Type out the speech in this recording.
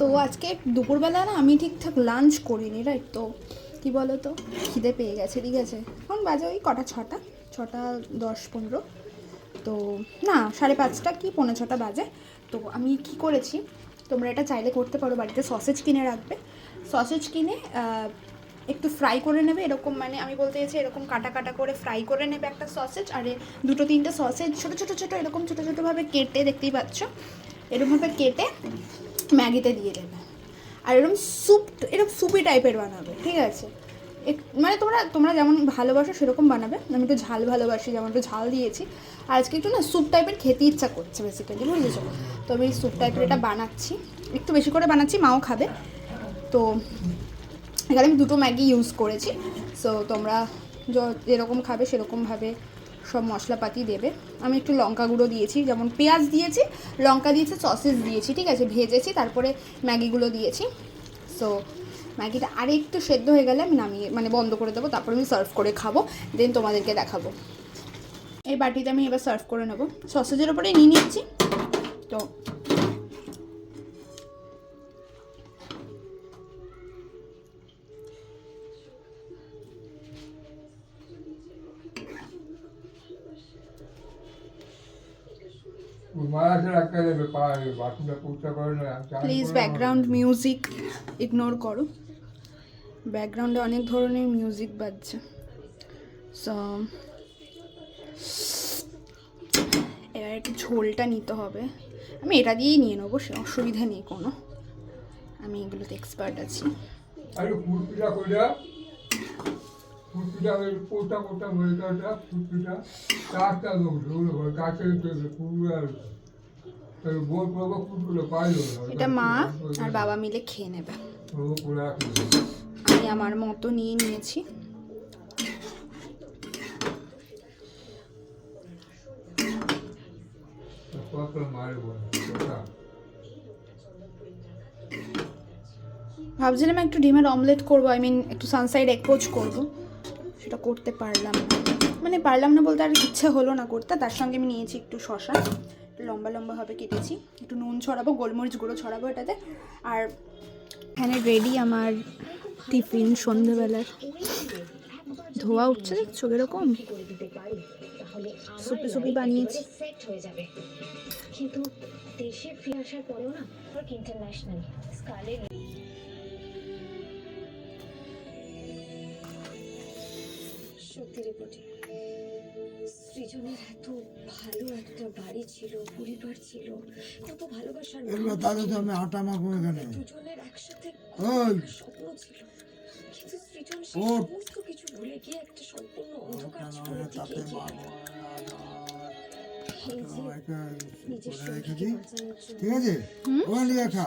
তো আজকে দুপুরবেলা না আমি ঠিকঠাক লাঞ্চ করিনি রাইট তো কি বলো তো খিদে পেয়ে গেছে, ঠিক আছে? এখন বাজে ওই কটা ছটা ছটা দশ পনেরো। তো না, সাড়ে পাঁচটা কি, পৌনে ছটা বাজে। তো আমি কি করেছি, তোমরা এটা চাইলে করতে পারো, বাড়িতে সসেজ কিনে রাখবে। সসেজ কিনে একটু ফ্রাই করে নেবে, এরকম মানে আমি বলতে চাইছি এরকম কাটা কাটা করে ফ্রাই করে নেবে একটা সসেজ আর দুটো তিনটে সসেজ ছোটো ছোটো ছোটো, এরকম ছোটো ছোটোভাবে কেটে, দেখতেই পাচ্ছ? এরকমভাবে কেটে ম্যাগিতে দিয়ে দেবে। আর এরকম স্যুপ এরকম স্যুপি টাইপের বানাবে, ঠিক আছে? এক- মানে তোমরা তোমরা যেমন ভালোবাসো সেরকম বানাবে। আমি একটু ঝাল ভালোবাসি, যেমন একটু ঝাল দিয়েছি। আজকে একটু না স্যুপ টাইপের খেতে ইচ্ছা করছে বেসিক্যালি বুঝেছ? তো আমি স্যুপ টাইপের এটা বানাচ্ছি। একটু বেশি করে বানাচ্ছি, মাও খাবে। তো এখানে আমি দুটো ম্যাগি ইউজ করেছি। সো তোমরা যেরকম খাবে সেরকমভাবে সব মশলাপাতি দেবে। আমি একটু লঙ্কা গুঁড়ো দিয়েছি, যেমন পেঁয়াজ দিয়েছি, লঙ্কা দিয়েছি সসেস দিয়েছি, ঠিক আছে? ভেজেছি, তারপরে ম্যাগিগুলো দিয়েছি। সো ম্যাগিটা আর একটু সেদ্ধ হয়ে গেলে আমি নামিয়ে মানে বন্ধ করে দেবো, তারপরে আমি সার্ভ করে খাব দেন তোমাদেরকে দেখাবো। এই বাটিতে আমি এবার সার্ভ করে নেব। সসেজের ওপরে নিয়ে নিচ্ছি। তো প্লিজ ব্যাকগ্রাউন্ড মিউজিক ইগনোর করো ব্যাকগ্রাউন্ডে অনেক ধরনের মিউজিক বাজছে। সো এবার একটু ঝোলটা নিতে হবে। আমি এটা দিয়েই নিয়ে নেব সে অসুবিধা নেই কোনো। আমি এগুলোতে এক্সপার্ট আছি। ওই পোটা পোটা হয়ে গেছে চারটা লোক ঢুকলো এটা মা আর বাবা মিলে খেয়ে নেবে। আমি আমার মতো নিয়ে নিয়েছি। ভাবছিলাম একটু ডিমের অমলেট করব আই মিন একটু সানসাইড পোচ করব। সেটা করতে পারলাম না। মানে পারলাম না বলতে আর ইচ্ছে হলো না করতে, তার সঙ্গে আমি নিয়েছি একটু শশা লম্বা লম্বাভাবে কেটেছি, একটু নুন ছড়াবো, গোলমরিচ গুঁড়ো ছড়াবো এটাতে, আর এখানে রেডি আমার টিফিন সন্ধেবেলার। ধোয়া উঠছে দেখছ এরকম সুপি সুপি বানিয়েছি। কিন্তু দেশে ফিরে আসার পরেও না ইন্টারন্যাশনাল স্কালে সত্যি রিপোর্টে সৃজনের এত ভালো একটা বাড়ি ছিল পরিবার ছিল কত ভালোবাসার এগুলো তাহলে তো আমি আটা মাখবো এখানে। দুজনের একসাথে ওই। স্বপ্ন ছিল। কিন্তু সৃজন সেই সমস্ত কিছু ভুলে গিয়ে একটা সম্পূর্ণ অন্ধকার জীবনের দিকে তাতে এগিয়ে মাখবো গেল। এই যে একটা নিজের শরীরকে বাঁচানোর জন্য। ঠিক আছে? ওখানে নিয়ে খা